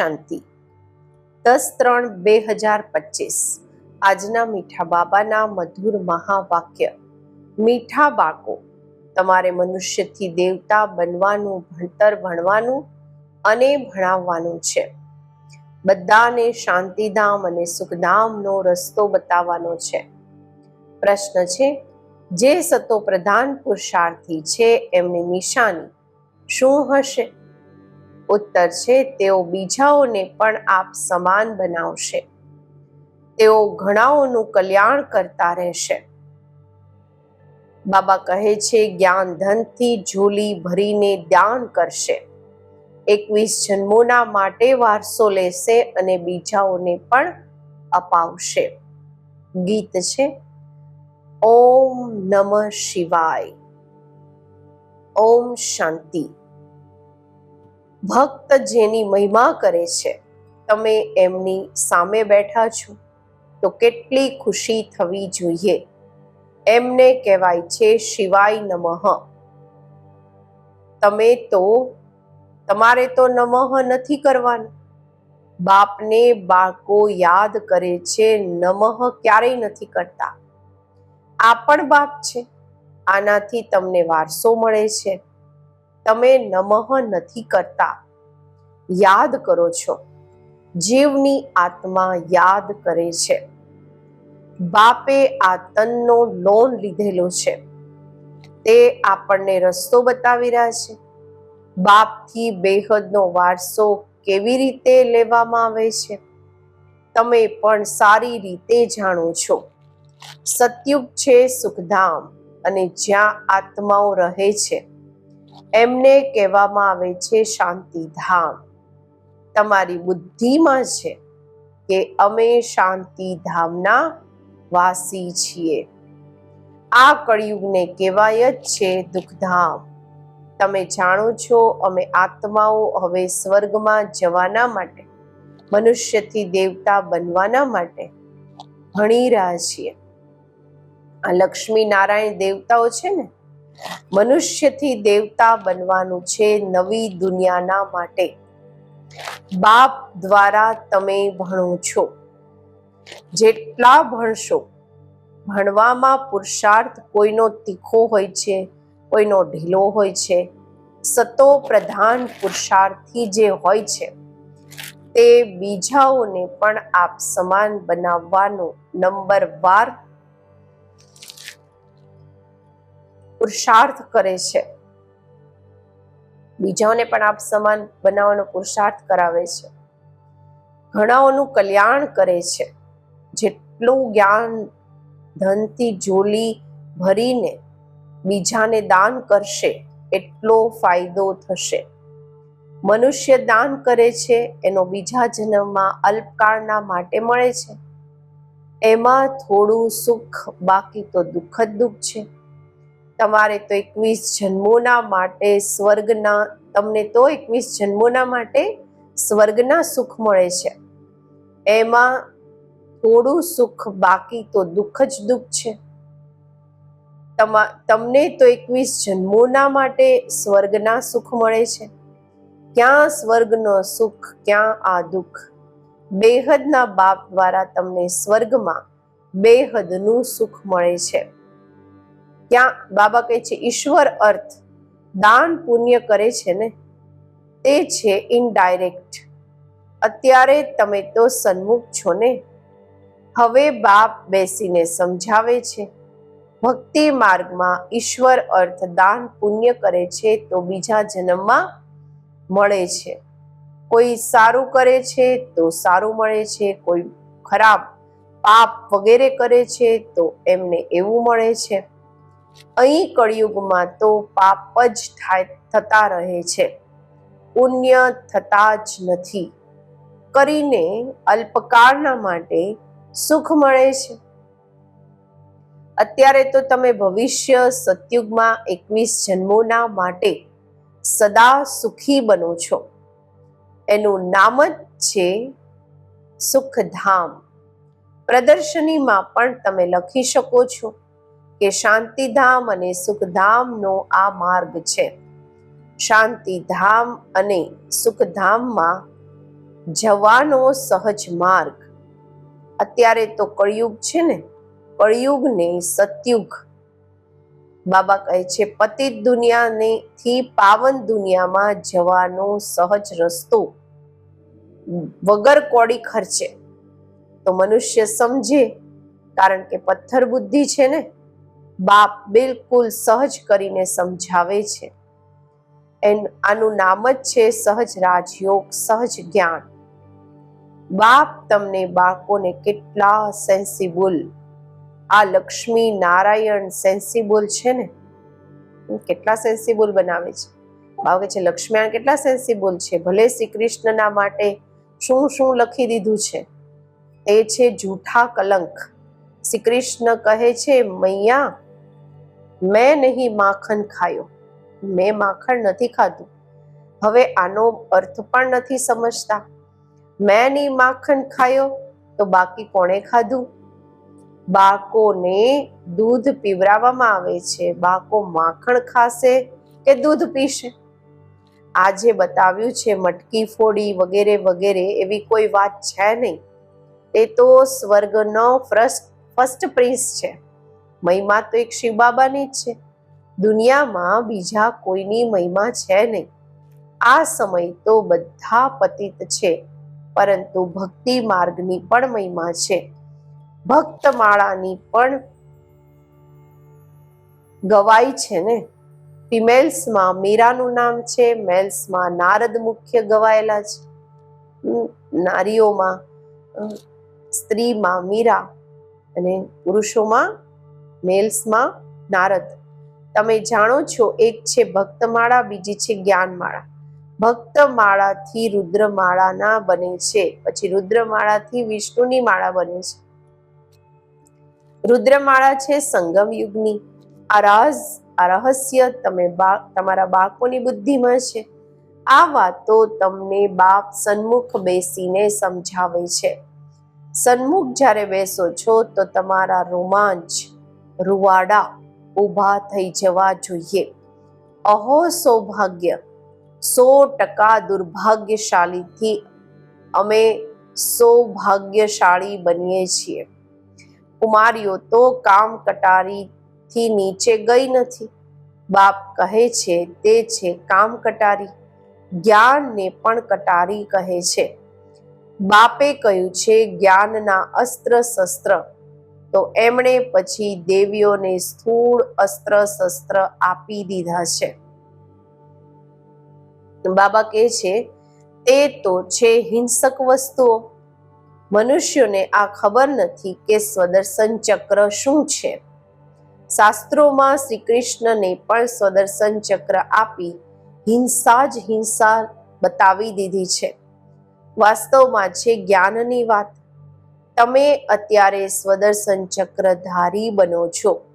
શાંતિ. દસ ત્રણ બે હજાર પચીસ. આજના મીઠા બાબાના મધુર મહાવાક્ય. મીઠા બાકો તમારે મનુષ્યથી દેવતા બનવાનું, ભણતર ભણવાનું અને ભણાવવાનું છે. બધાને શાંતિધામ અને સુખધામનો રસ્તો બતાવવાનો છે. પ્રશ્ન છે, જે સતો પ્રધાન પુરુષાર્થી છે, એમની નિશાની શું હશે? ઉત્તર છે, તેઓ બીજાઓને પણ આપ સમાન બનાવશે. તેઓ ઘણાઓનું કલ્યાણ કરતા રહેશે. બાબા કહે છે, જ્ઞાન ધનથી ઝોલી ભરીને દાન કરશે. એકવીસ જન્મોના માટે વારસો લેશે અને બીજાઓને પણ અપાવશે. ગીત છે, ઓમ નમઃ શિવાય. ઓમ શાંતિ. ભક્ત જેની મહિમા કરે છે. તમે એમની સામે બેઠા છો, તો કેટલી ખુશી થવી જોઈએ. એમને કહેવાય છે, શિવાય નમઃ. તમે તો, તમારે તો નમઃ નથી કરવાનું. બાપને બાળકો યાદ કરે છે, નમઃ ક્યારેય નથી કરતા. આ પણ બાપ છે. આનાથી તમને વારસો મળે છે. તમે નમઃ નથી કરતા. યાદ કરો છો, જીવની આત્મા યાદ કરે છે. બાપે આ તનનો લોન લીધેલો છે. તે આપણને રસ્તો બતાવી રહ્યા છે. બાપથી બેહદનો વારસો કેવી રીતે લેવામાં આવે છે? તમે પણ સારી રીતે જાણો છો. સતયુગ છે સુખધામ અને જ્યાં આત્માઓ રહે છે એમને કહેવામાં આવે છે શાંતિધામ. તમારી બુદ્ધિમાં છે કે અમે શાંતિધામના વાસી છીએ. આ કળિયુગને કહેવાય જ છે દુઃખધામ. તમે જાણો છો, અમે આત્માઓ હવે સ્વર્ગમાં જવાના માટે, મનુષ્યથી દેવતા બનવાના માટે ભણી રહ્યા છીએ. આ લક્ષ્મી નારાયણ દેવતાઓ છે ને મનુષ્યથી દેવતા બનવાનું છે નવી દુનિયાના માટે. બાપ દ્વારા તમે ભણો છો. જેટલા ભણશો, ભણવામાં પુરુષાર્થ કોઈનો તીખો હોય છે, કોઈનો ઢીલો હોય છે, સતો પ્રધાન પુરુષાર્થી જે હોય છે, તે બીજાઓને પણ આપ સમાન બનાવવાનો નંબર વાર પુરુષાર્થ કરે છે. બીજાઓને પણ આપ સમાન બનાવવાનો પુરુષાર્થ કરાવે છે. ઘણાઓનું કલ્યાણ કરે છે. જેટલું જ્ઞાન, ધનથી જોલી ભરીને બીજાને દાન કરશે, એટલો ફાયદો થશે. મનુષ્ય દાન કરે છે, એનો બીજા જન્મમાં અલ્પકાળના માટે મળે છે. એમાં થોડું સુખ, બાકી તો દુઃખ જ દુઃખ છે. તમારે તો એકવીસ જન્મોના માટે સ્વર્ગના, તમને તો એકવીસ જન્મોના માટે સ્વર્ગના સુખ મળે છે. એમાં થોડું સુખ બાકી તો દુઃખ જ દુઃખ છે. તમા, તમને તો એકવીસ જન્મોના માટે સ્વર્ગના સુખ મળે છે. ક્યાં સ્વર્ગનો સુખ, ક્યાં આ દુઃખ? બેહદના બાપ દ્વારા તમને સ્વર્ગમાં બેહદનું સુખ મળે છે. ત્યાં બાબા કહે છે, ઈશ્વર અર્થ દાન પુણ્ય કરે છે ને? તે છે ઇનડાયરેક્ટ અત્યારે તમે તો સન્મુખ છો ને? હવે બાપ બેસીને સમજાવે છે, ભક્તિ માર્ગમાં ઈશ્વર અર્થ દાન પુણ્ય કરે છે તો બીજા જન્મમાં મળે છે. કોઈ સારું કરે છે તો સારું મળે છે, કોઈ ખરાબ પાપ વગેરે કરે છે તો એમને એવું મળે છે. અહીં કળિયુગમાં તો પાપ જ થાય, થતા રહે છે. પુણ્ય થતા જ નથી. કરીને અલ્પકાળના માટે સુખ મળે છે. અત્યારે તો તમે ભવિષ્ય સતયુગમાં એકવીસ જન્મોના માટે સદા સુખી બનો છો. એનું નામ જ છે સુખધામ. પ્રદર્શનીમાં પણ તમે લખી શકો છો. કે શાંતિધામ અને સુખધામનો આ માર્ગ છે. શાંતિધામ અને સુખધામમાં જવાનો સહજ માર્ગ. અત્યારે તો કળિયુગ છે ને, કળિયુગ ને સતયુગ. બાબા કહે છે, પતિત દુનિયાને થી પાવન દુનિયામાં જવાનો સહજ રસ્તો વગર કોડી ખર્ચે. તો મનુષ્ય સમજે, કારણ કે પથ્થર બુદ્ધિ છે ને બાપ બિલકુલ સહજ કરીને સમજાવે છે. એન, આનું નામ જ છે સહજ રાજયોગ, સહજ જ્ઞાન. બાપ તમને બાળકોને કેટલા સેન્સિબલ આ લક્ષ્મી નારાયણ સેન્સિબલ છે ને? કેટલા સેન્સિબલ બનાવે છે? બાળકે છે લક્ષ્મીનારાયણ કેટલા સેન્સિબલ છે? ભલે શ્રી કૃષ્ણના માટે શું શું લખી દીધું છે? તે છે જૂઠા કલંક. શ્રી કૃષ્ણ કહે છે, મૈયા મેં નહીં માખણ ખાયો. મેં માખણ નથી ખાધું. હવે આનો અર્થ પણ નથી સમજતા. મેં નહીં માખણ ખાયો તો બાકી કોણે ખાધું? બાળકોને દૂધ પીવરાવવામાં આવે છે. બાળકો માખણ ખાશે કે દૂધ પીશે? આજે બતાવ્યું છે મટકી ફોડી વગેરે વગેરે એવી કોઈ વાત છે નહીં. તે તો સ્વર્ગનો ફર્સ્ટ ફર્સ્ટ પ્રિન્સ છે. મહિમા તો એક શિવ બાબાની જ છે. દુનિયામાં બીજા કોઈની મહિમા છે નહીં. આ સમય તો બધા પતિત છે, પરંતુ ભક્તિ માર્ગની પણ મહિમા છે. ભક્ત માળાની પણ ગવાઈ છે ને? ફિમેલ્સમાં મીરાનું નામ છે, મેલ્સમાં નારદ મુખ્ય ગવાયેલા છે. નારીઓમાં સ્ત્રીમાં મીરા અને પુરુષોમાં મેલ્સમાં નારદ. તમે જાણો છો, એક છે ભક્તમાળા, બીજી છે જ્ઞાનમાળા. ભક્તમાળાથી રુદ્રમાળાના બને છે, પછી રુદ્રમાળાથી વિષ્ણુની માળા બને છે. રુદ્રમાળા છે સંગમ યુગની. આ રાજ, આ રહસ્ય તમે તમારા બાળકોની બુદ્ધિમાં છે. આ વાતો તમને બાપ સન્મુખ બેસીને સમજાવે છે. સન્મુખ જ્યારે બેસો છો તો તમારા રોમાંચ રૂવાડા ઊભા થઈ જવા જોઈએ. અહો સૌભાગ્ય, સો ટકા દુર્ભાગ્યશાળીથી અમે સૌભાગ્યશાળી બનીએ છીએ. કુમારીઓ તો કામ કટારીથી નીચે ગઈ નથી. બાપ કહે છે તે છે કામ કટારી, જ્ઞાનને પણ કટારી કહે છે. બાપે કહ્યું છે જ્ઞાનના અસ્ત્ર શસ્ત્ર તો એમણે પછી દેવીઓને સ્થૂળ અસ્ત્ર શસ્ત્ર આપી દીધા છે. બાબા કહે છે, તે તો છે હિંસક વસ્તુઓ. મનુષ્યોને આ ખબર નથી કે સ્વદર્શન ચક્ર શું છે. શાસ્ત્રોમાં શ્રી કૃષ્ણને પણ સ્વદર્શન ચક્ર આપી હિંસા જ હિંસા બતાવી દીધી છે. વાસ્તવમાં છે જ્ઞાનની વાત. તમે અત્યારે સ્વદર્શન ચક્રધારી બનો છો.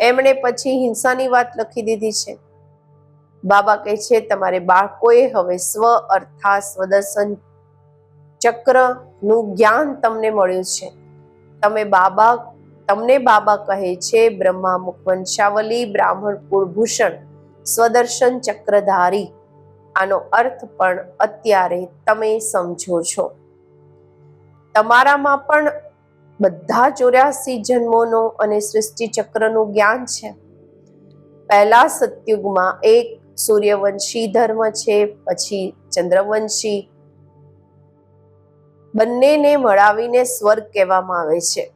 એમણે પછી હિંસાની વાત લખી દીધી છે. બાબા કહે છે, તમારે બાળકોએ હવે સ્વ અર્થાત સ્વદર્શન ચક્રનું જ્ઞાન તમને મળ્યું છે. તમે બાબા, તમને બાબા કહે છે, બ્રહ્મા મુખવંશાવલી, બ્રાહ્મણ કુળભૂષણ, સ્વદર્શન ચક્રધારી. આનો અર્થ પણ અત્યારે તમે સમજો છો. તમારામાં પણ બધા ચોર્યાસી જન્મોનો અને સૃષ્ટિ ચક્રનું જ્ઞાન છે. પહેલા સતયુગમાં એક સૂર્યવંશી ધર્મ છે, પછી ચંદ્રવંશી. બંનેને મળાવીને સ્વર્ગ કહેવામાં આવે છે.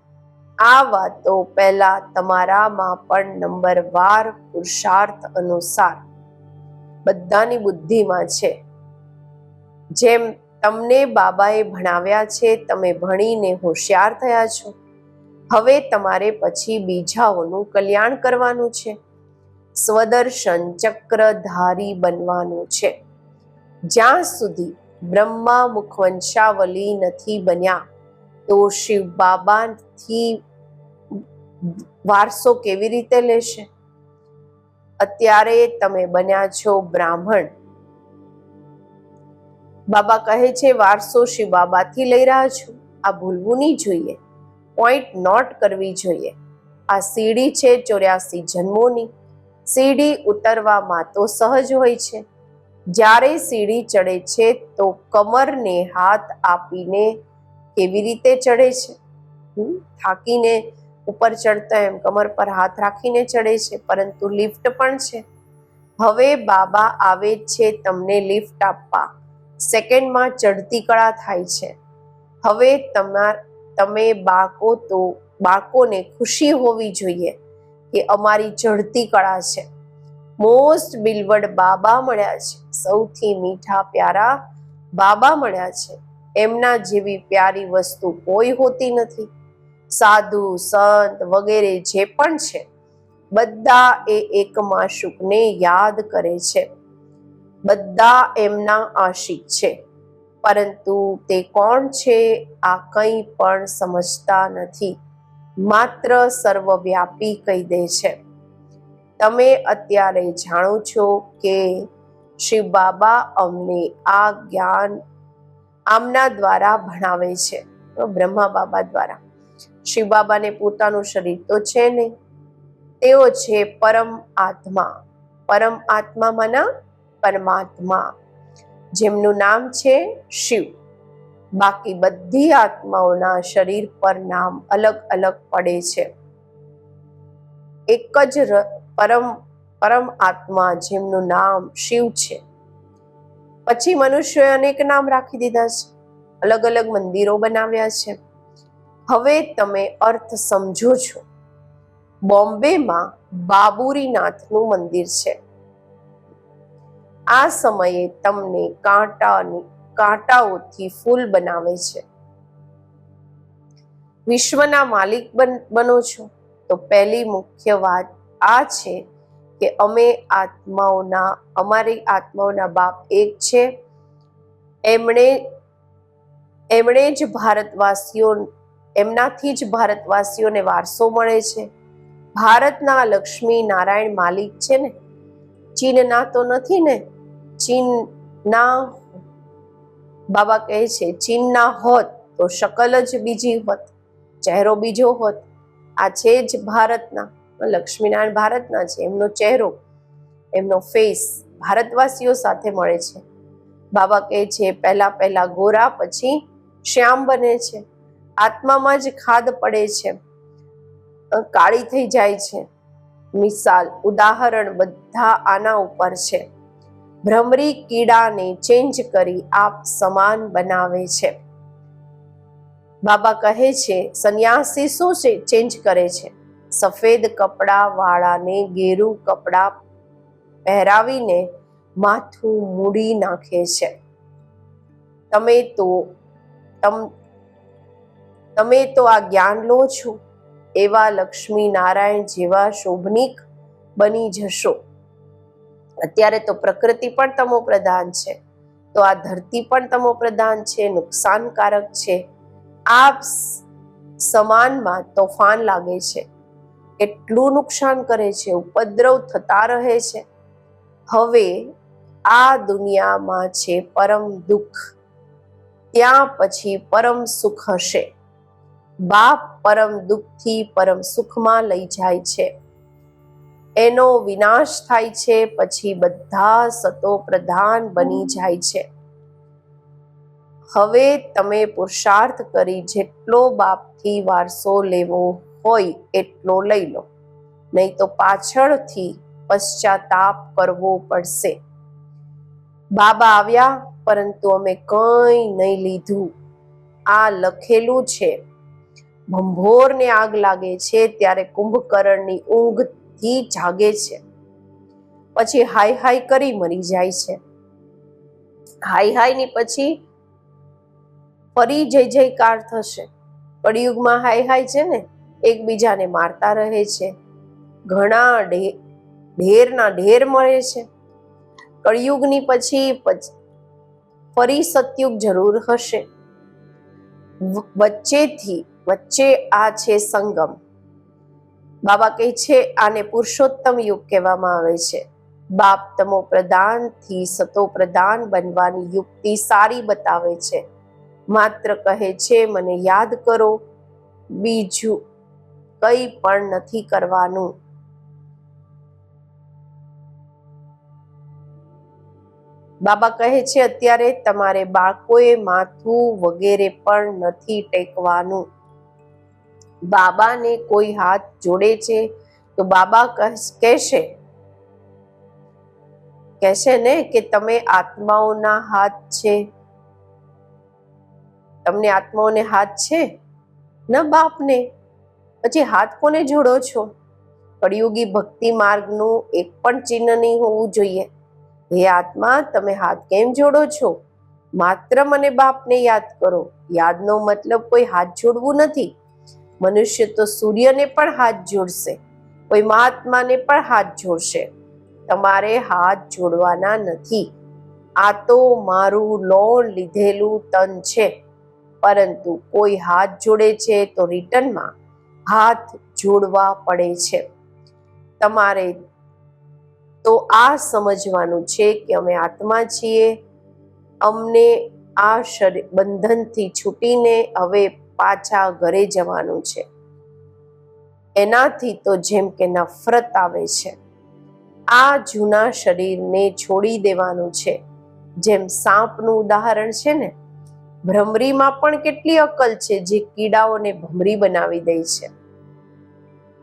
આ વાતો પહેલા તમારામાં પણ નંબર વાર પુરુષાર્થ અનુસાર બધાની બુદ્ધિમાં છે. જેમ તમને બાબાએ ભણાવ્યા છે, તમે ભણીને હોશિયાર થયા છો. હવે તમારે પછી બીજાઓનું કલ્યાણ કરવાનું છે. સ્વદર્શન ચક્રધારી બનવાનું છે. જ્યાં સુધી બ્રહ્મા મુખવંશાવલી નથી બન્યા, તો શિવ બાબાથી વારસો કેવી રીતે લેશે? અત્યારે તમે બન્યા છો બ્રાહ્મણ. બાબા કહે છે, વારસો શિવ બાબાથી લઈ રહ્યા છો. આ ભૂલવું નહીં જોઈએ. પોઈન્ટ નોટ કરવી જોઈએ. આ સીડી છે ચોર્યાસી જન્મોની. સીડી ઉતરવામાં તો સહજ હોય છે. જ્યારે સીડી ચડે છે, તો કમરને હાથ આપીને કેવી રીતે ચડે છે? થાકીને ઉપર ચડતા એમ કમર પર હાથ રાખીને ચડે છે, પરંતુ લિફ્ટ પણ છે. હવે બાબા આવે છે તમને લિફ્ટ આપવા. સેકન્ડમાં ચડતી કળા થાય છે. હવે તમાર, તમે બાળકો તો બાકોને ખુશી હોવી જોઈએ કે અમારી ચડતી કળા છે. મોસ્ટ બિલવડ બાબા મળ્યા છે. સૌથી મીઠા પ્યારા બાબા મળ્યા છે. એમના જેવી પ્યારી વસ્તુ કોઈ હોતી નથી. સાધુ, સંત વગેરે જે પણ છે, બધા એ એકમાં સુખને યાદ કરે છે. બધા એમના આશિક છે. પરંતુ તે કોણ છે આ કંઈ પણ સમજતા નથી. માત્ર સર્વવ્યાપી કહી દે છે. તમે અત્યારે જાણો છો કે શિવ બાબા અમને આ જ્ઞાન આમના દ્વારા ભણાવે છે. બ્રહ્મા બાબા દ્વારા. શિવ બાબાને પોતાનું શરીર તો છે ને? તેઓ છે પરમ આત્મા. પરમ આત્મામાંના પરમાત્મા, જેમનું નામ છે શિવ. બાકી બધી આત્માઓના શરીર પર નામ અલગ અલગ પડે છે. એક જ પરમ પરમ આત્મા જેમનું નામ શિવ છે. પછી મનુષ્યોએ અનેક નામ રાખી દીધા છે. અલગ અલગ મંદિરો બનાવ્યા છે. હવે તમે અર્થ સમજો છો. બોમ્બેમાં બાબુરીનાથનું મંદિર છે. આ સમયે તમને કાંટાની કાંટાઓથી ફૂલ બનાવે છે. વિશ્વના માલિક બન- છો. તો પહેલી મુખ્ય વાત આ છે કે અમે આત્માઓના, અમારી આત્માઓના બાપ એક છે. એમણે એમણે જ ભારતવાસીઓ, એમનાથી જ ભારતવાસીઓને વારસો મળે છે. ભારતના લક્ષ્મી નારાયણ માલિક છે ને? ચીનના તો નથી ને? ચીનના બાબા કહે છે ચીનના હોત તો શકલ જ બીજી હોત, ચહેરો બીજો હોત. આ છે જ ભારતના લક્ષ્મીનારાયણ ભારતના છે, એમનો ચહેરો, એમનો ફેસ ભારતવાસીઓ સાથે મળે છે. બાબા કહે છે, પહેલા પહેલા ગોરા, પછી શ્યામ બને છે. આત્મામાં જ ખાદ પડે છે. કાળી થઈ જાય છે. મિસાલ, ઉદાહરણ બધા આના ઉપર છે. ભ્રમરી કીડાને ચેન્જ કરી આપ સમાન બનાવે છે. બાબા કહે છે, સંન્યાસી શું છે? ચેન્જ કરે છે. સફેદ કપડા વાળાને ગેરુ કપડા પહેરાવીને માથું મૂડી નાખે છે. તમે તો, તમ, તમે તો આ જ્ઞાન લો છો. એવા લક્ષ્મી નારાયણ જેવા શોભનિક બની જશો. અત્યારે તો પ્રકૃતિ પણ તમો પ્રધાન છે. તો આ ધરતી પણ તમો પ્રધાન છે, નુકસાનકારક છે. આ સમાનમાં તોફાન લાગે છે. એટલું નુકસાન કરે છે, ઉપદ્રવ થતા રહે છે. હવે આ દુનિયામાં છે પરમ દુઃખ. ત્યાં પછી પરમ સુખ હશે. બાપ પરમ દુઃખથી પરમ સુખમાં લઈ જાય છે. એનો વિનાશ થાય છે, પછી બધા સતો પ્રધાન બની જાય છે. હવે તમે પુરુષાર્થ કરી જેટલો બાપથી વારસો લેવો હોય એટલો લઈ લો. નહીં તો પાછળથી પશ્ચાતાપ કરવો પડશે. બાબા આવ્યા, પરંતુ અમે કંઈ નહીં લીધું. આ લખેલું છે, ભંભોરને આગ લાગે છે, ત્યારે કુંભકર્ણની ઊંઘથી જાગે છે. પછી હાય હાય કરી મરી જાય છે. હાય હાયની પછી ફરી જય જયકાર થશે. કળિયુગમાં હાય હાય છે ને, એકબીજાને મારતા રહે છે. ઘણા ઢેરના ઢેર મળે છે. કળિયુગની પછ- ફરી સતયુગ જરૂર હશે. વચ્ચેથી, વચ્ચે આ છે સંગમ. બાબા કહે છે, આને પુરુષોત્તમ યુગ કહેવામાં આવે છે. બાપ તમો પ્રધાનથી સતો પ્રધાન બનવાની યુક્તિ સારી બતાવે છે. માત્ર કહે છે, મને યાદ કરો, બીજું કંઈ પણ નથી કરવાનું. બાબા કહે છે, અત્યારે તમારે બાળકોએ માથું વગેરે પણ નથી ટેકવાનું. બાબાને કોઈ હાથ જોડે છે? તો બાબા કહ- કહેશે કહેશે ને કે તમે આત્માઓના હાથ છે. તમને આત્માઓને હાથ છે? ન બાપને. પછી હાથ કોને જોડો છો? કળિયુગી ભક્તિ માર્ગનું એક પણ ચિહ્ન નહીં હોવું જોઈએ. હે આત્મા, તમે હાથ કેમ જોડો છો? માત્ર મને બાપને યાદ કરો. યાદનો મતલબ કોઈ હાથ જોડવું નથી. મનુષ્ય તો સૂર્યને પણ હાથ જોડશે, કોઈ મહાત્માને પણ હાથ જોડશે. તમારે હાથ જોડવાના નથી. આ તો મારું લોન લીધેલું તન છે, પરંતુ કોઈ હાથ જોડે છે તો રિટર્નમાં હાથ જોડવા પડે છે. તમારે તો આ સમજવાનું છે કે અમે આત્મા છીએ. અમને આ શરીર બંધનથી છૂટીને હવે પાછા ઘરે જવાનું છે. એનાથી તો જેમ કે નફરત આવે છે. આ જૂના શરીરને છોડી દેવાનું છે. જેમ સાપનું ઉદાહરણ છે ને, ભ્રમરીમાં પણ કેટલી અકલ છે જે કીડાઓને ભમરી બનાવી દે છે.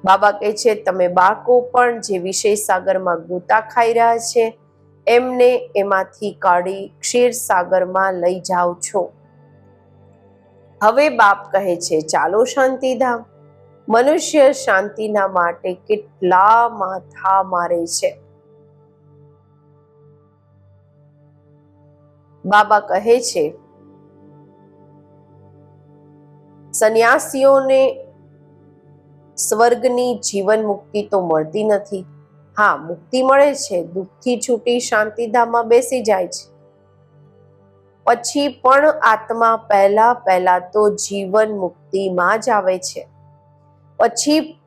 બાબા કહે છે, તમે બાળકો પણ જે વિષય સાગરમાં ગોતા ખાઈ રહ્યા છે, એમને એમાંથી કાઢી ક્ષીર સાગરમાં લઈ જાઓ છો. હવે બાપ કહે છે, ચાલો શાંતિધામ. મનુષ્ય શાંતિના માટે કેટલા માથા મારે છે. બાબા કહે છે, સંન્યાસીઓને સ્વર્ગની જીવન મુક્તિ તો મળતી નથી. હા, મુક્તિ મળે છે, દુઃખથી છૂટી શાંતિધામમાં બેસી જાય છે. પછી પણ આત્મા પહેલા પહેલા તો જીવન મુક્તિમાં જ આવે છે. પછી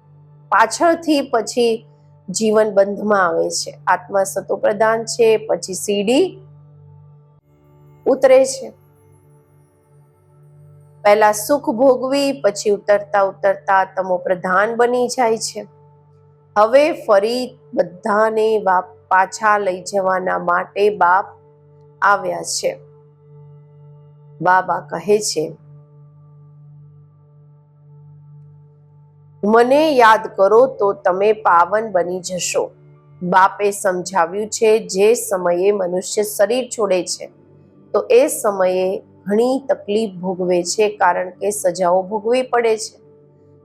પાછળથી પછી જીવન બંધમાં આવે છે. આત્મા સતો પ્રધાન છે, પછી સીડી ઉતરે છે. પહેલા સુખ ભોગવી, પછી ઉતરતા ઉતરતા તમો પ્રધાન બની જાય છે. હવે ફરી બધાને બાપ પાછા લઈ જવાના માટે બાપ આવ્યા છે. બાબા કહે છે, મને યાદ કરો તો તમે પાવન બની જશો. બાપે સમજાવ્યું છે, જે સમયે મનુષ્ય શરીર છોડે છે, તો એ સમયે ઘણી તકલીફ ભોગવે છે, કારણ કે સજાઓ ભોગવી પડે છે.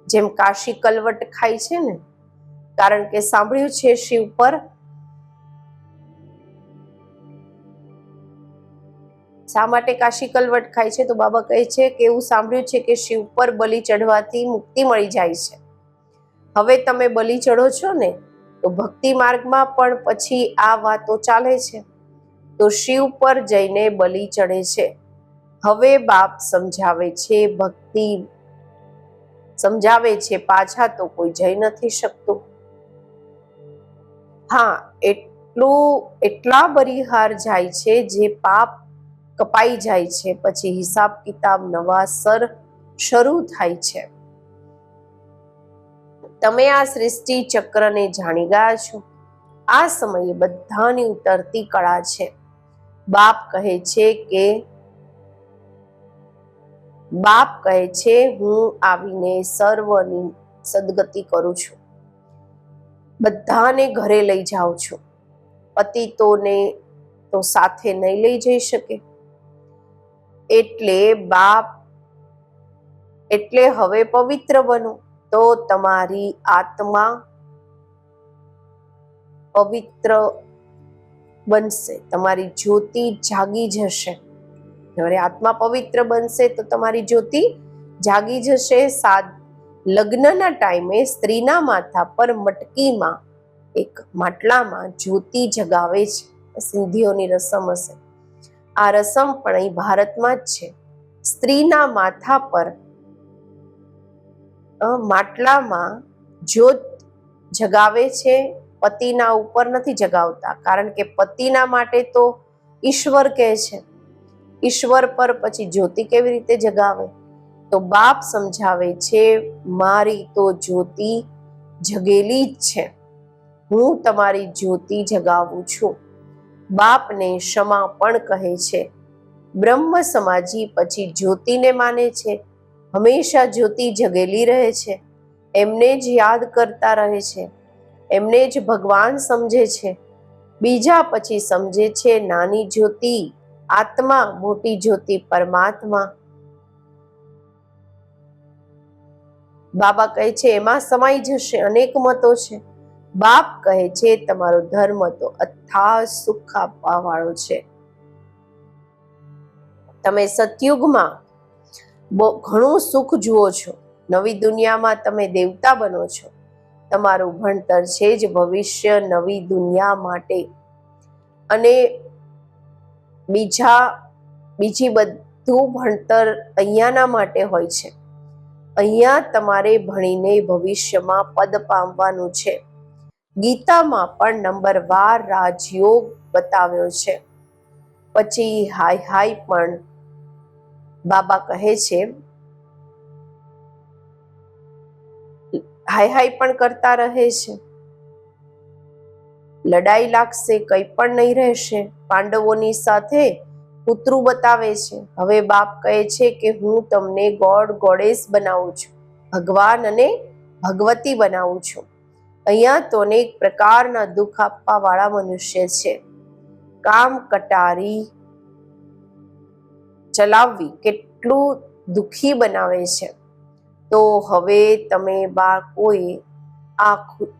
જેમ કાશી કલવટ ખાય છે ને, કારણ કે સાંભળ્યું છે શિવ પર શા માટે કાશી કલવટ ખાય છે? તો બાબા કહે છે કે એવું સાંભળ્યું છે કે શિવ પર બલિ ચઢવાથી મુક્તિ મળી જાય છે. હવે તમે બલિ ચઢો છો ને, તો ભક્તિ માર્ગમાં પણ પછી આ વાતો ચાલે છે. તો શિવ પર જઈને બલિ ચડે છે. હવે બાપ સમજાવે છે, ભક્તિ સમજાવે છે, પાછા તો કોઈ જઈ નથી શકતું. હા, એટલું, એટલા બરિહાર જાય છે જે પાપ કપાઈ જાય છે. પછી હિસાબ કિતાબ નવા સર શરૂ થાય છે. તમે આ સૃષ્ટિ ચક્રને જાણી ગયા છો. આ સમયે બધાની ઉતરતી કળા છે. બાપ કહે છે કે, બાપ કહે છે, હું આવીને સર્વની સદગતિ કરું છું. બધાને ઘરે લઈ જાઉં છું. પતિતોને તો સાથે નહીં લઈ જઈ શકે. એટલે બાપ એટલે હવે પવિત્ર બનો. તો તમારી આત્મા પવિત્ર બનશે. તમારી જ્યોતિ જાગી જશે. જ્યારે આત્મા પવિત્ર બનશે તો તમારી જ્યોતિ જાગી જશે. સાદ લગ્નના ટાઈમે સ્ત્રીના માથા પર મટકીમાં એક માટલામાં જ્યોતિ જગાવે છે. સિંધીઓની રસમ હશે. આ રસમ પણ અહીં ભારતમાં જ છે. સ્ત્રીના માથા પર માટલામાં જ્યોત જગાવે છે, પતિના ઉપર નથી જગાવતા. કારણ કે પતિના માટે તો ઈશ્વર કહે છે. ઈશ્વર પર પછી જ્યોતિ કેવી રીતે જગાવે? તો બાપ સમજાવે છે, મારી તો જ્યોતિ જગેલી જ છે. હું તમારી જ્યોતિ જગાવું છું. બાપને ક્ષમા પણ કહે છે. બ્રહ્મ સમાજી પછી જ્યોતિને માને છે. હંમેશા જ્યોતિ જગેલી રહે છે. એમને જ યાદ કરતા રહે છે. એમને જ ભગવાન સમજે છે. બીજા પછી સમજે છે નાની જ્યોતિ, આત્મા, મોટી જ્યોતિ, પરમાત્મા. બાબા કહે છે, એમાં સમાઈ જશે અનેક મતો છે. બાપ કહે છે, તમારો ધર્મ તો અથા સુખ આપવા વાળો છે. તમે સતયુગમાં ઘણું સુખ જુઓ છો. નવી દુનિયામાં તમે દેવતા બનો છો. તમારું ભણતર છે જ ભવિષ્ય નવી દુનિયા માટે. અને બીજા, બીજી બધું ભણતર અહીંયાના માટે હોય છે. અહીંયા તમારે ભણીને ભવિષ્યમાં પદ પામવાનું છે. ગીતામાં પણ નંબર વાર રાજયોગ બતાવ્યો છે. પછી હાય હાય પણ બાબા કહે છે, હાય હાય પણ કરતા રહે છે. લડાઈ લાગશે કંઈ પણ નહીં રહેશે. પાંડવોની સાથે પુત્રું બતાવે છે. હવે બાપ કહે છે કે હું તમને ગોડ ગોડેસ બનાવું છું. ભગવાન અને ભગવતી બનાવું છું. અહીંયા તો અનેક પ્રકારના દુઃખ આપવા વાળા મનુષ્ય છે. કામ કટારી ચલાવવી કેટલું દુઃખી બનાવે છે. તો હવે તમે બાળકોએ આ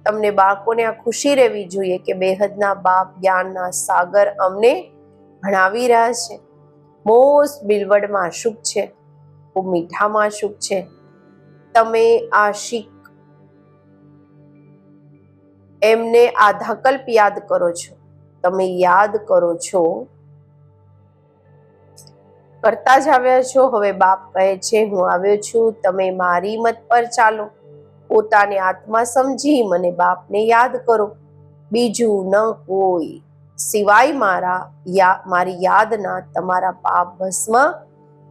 તમને બાળકોને આ ખુશી રહેવી જોઈએ કે બેહદના બાપ જ્ઞાનના સાગર અમને ભણાવી રહ્યા છે. મોસ્ટ બિલવડમાં સુખ છે. ખૂબ મીઠામાં સુખ છે. તમે આ શીખ એમને આ આધાકલ્પ યાદ કરો છો. તમે યાદ કરો છો. કરતા જ આવ્યા છો. હવે બાપ કહે છે, હું આવ્યો છું. તમે મારી મત પર ચાલો. પોતાને આત્મા સમજી મને બાપને યાદ કરો. બીજું ન કોઈ. સિવાય મારા યા, મારી યાદના તમારા પાપ ભસ્મ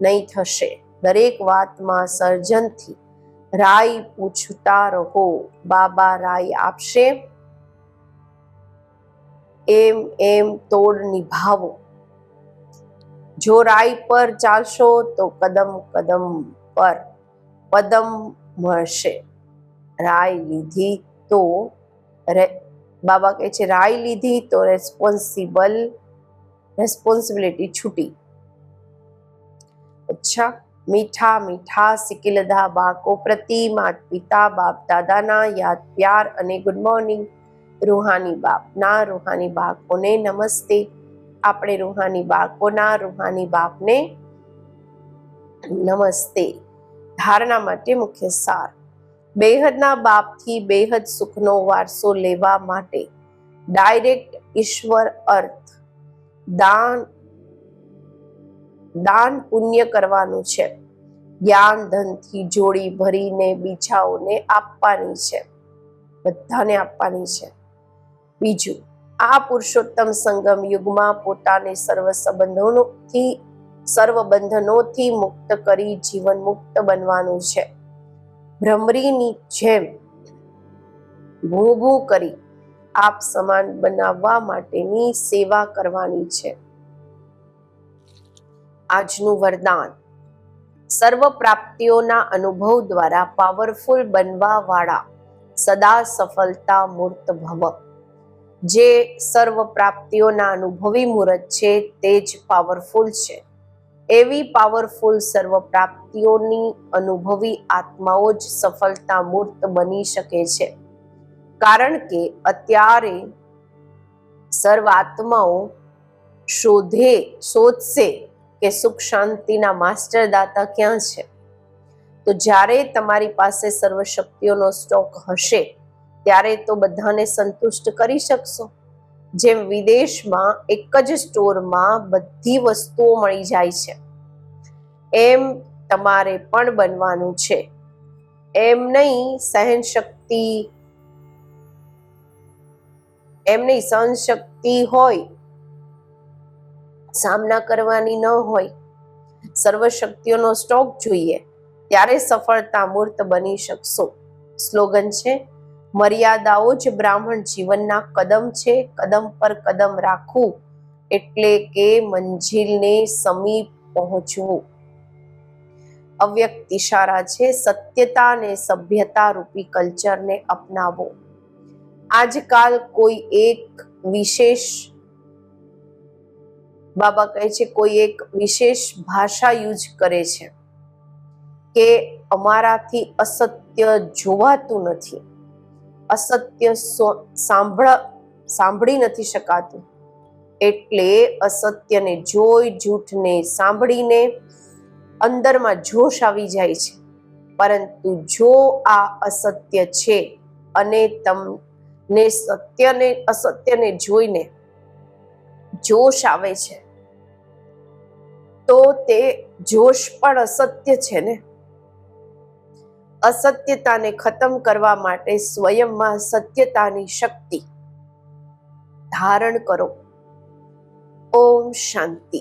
નહીં થશે. દરેક વાતમાં સર્જનથી રાય પૂછતા રહો. બાબા રાય આપશે. એમ એમ તોડ નિભાવો. જો રાય પર ચાલશો તો કદમ કદમ પર પદમ મળશે. રાય લીધી તો બાબા કહે છે રાય લીધી તો રેસ્પોન્સિબલ રેસ્પોન્સિબિલિટી છૂટી. અચ્છા, મીઠા મીઠા સિકિલધા બાળકો પ્રતિ માત પિતા, બાપ, દાદાના યાદ, પ્યાર અને ગુડ મોર્નિંગ રૂહાની બાપના રૂહાની બાળકોને નમસ્તે. આપણે રૂહાની બાળકોના રૂહાની બાપને નમસ્તે. ધારણા માટે મુખ્ય સાર. બેહદના બાપથી બેહદ સુખનો વારસો લેવા માટે ડાયરેક્ટ ઈશ્વર અર્થ દાન દાન પુણ્ય કરવાનું છે. જ્ઞાન ધનથી જોડી ભરીને બીજાઓને આપવાની છે. બધાને આપવાની છે. બીજું, આ પુરુષોત્તમ સંગમ યુગમાં પોતાને સર્વ સંબંધોથી, સર્વ બંધનોથી મુક્ત કરી જીવન મુક્ત બનવાનું છે. ભ્રમરીની જેમ ભૂ કરી આપ સમાન બનાવવા માટેની સેવા કરવાની છે. આજનું વરદાન, સર્વ પ્રાપ્તિઓના અનુભવ દ્વારા પાવરફુલ બનવા વાળા સદા સફળતા મૂર્ત ભવ. જે સર્વ પ્રાપ્તિઓના અનુભવી મુહૂર્ત છે તે જ પાવરફુલ છે. એવી પાવરફુલ સર્વ પ્રાપ્તિઓની અનુભવી આત્માઓ જ સફળતા મૂર્ત બની શકે છે. કારણ કે અત્યારે સર્વ આત્માઓ શોધે, શોધશે કે સુખ શાંતિના માસ્ટર દાતા ક્યાં છે? તો જ્યારે તમારી પાસે સર્વ શક્તિઓનો સ્ટોક હશે ત્યારે તો બધાને સંતુષ્ટ કરી શકશો. જેમ વિદેશમાં એક જ સ્ટોરમાં બધી વસ્તુઓ મળી જાય છે. એમ તમારે પણ બનવાનું છે. એમ નહીં સહન શક્તિ એમ નહીં સહન હોય, સામના કરવાની ન હોય સર્વ શક્તિઓનો સ્ટોક જોઈએ, ત્યારે સફળતા મૂર્ત બની શકશો. સ્લોગન છે મર્યાદાઓ જ બ્રાહ્મણ જીવનના કદમ છે. કદમ પર કદમ રાખવું એટલે કે મંજિલને સમીપ પહોંચવું. અવ્યક્ત ઇશારા છે. સત્યતા અને સભ્યતા રૂપી કલ્ચરને અપનાવો. આજકાલ કોઈ એક વિશેષ બાબા કહે છે, કોઈ એક વિશેષ ભાષા યુઝ કરે છે કે અમારાથી અસત્ય જોવાતું નથી. અસત્ય સાંભળ, સાંભળી નથી શકાતું. એટલે અસત્યને જોઈ, જૂઠને સાંભળીને અંદરમાં જોશ આવી જાય છે. પરંતુ જો આ અસત્ય છે અને તમને સત્યને, અસત્યને જોઈને જોશ આવે છે, તો તે જોશ પણ અસત્ય છે ને? અસત્યતાને ખતમ કરવા માટે સ્વયંમાં સત્યતાની શક્તિ ધારણ કરો. ઓમ શાંતિ.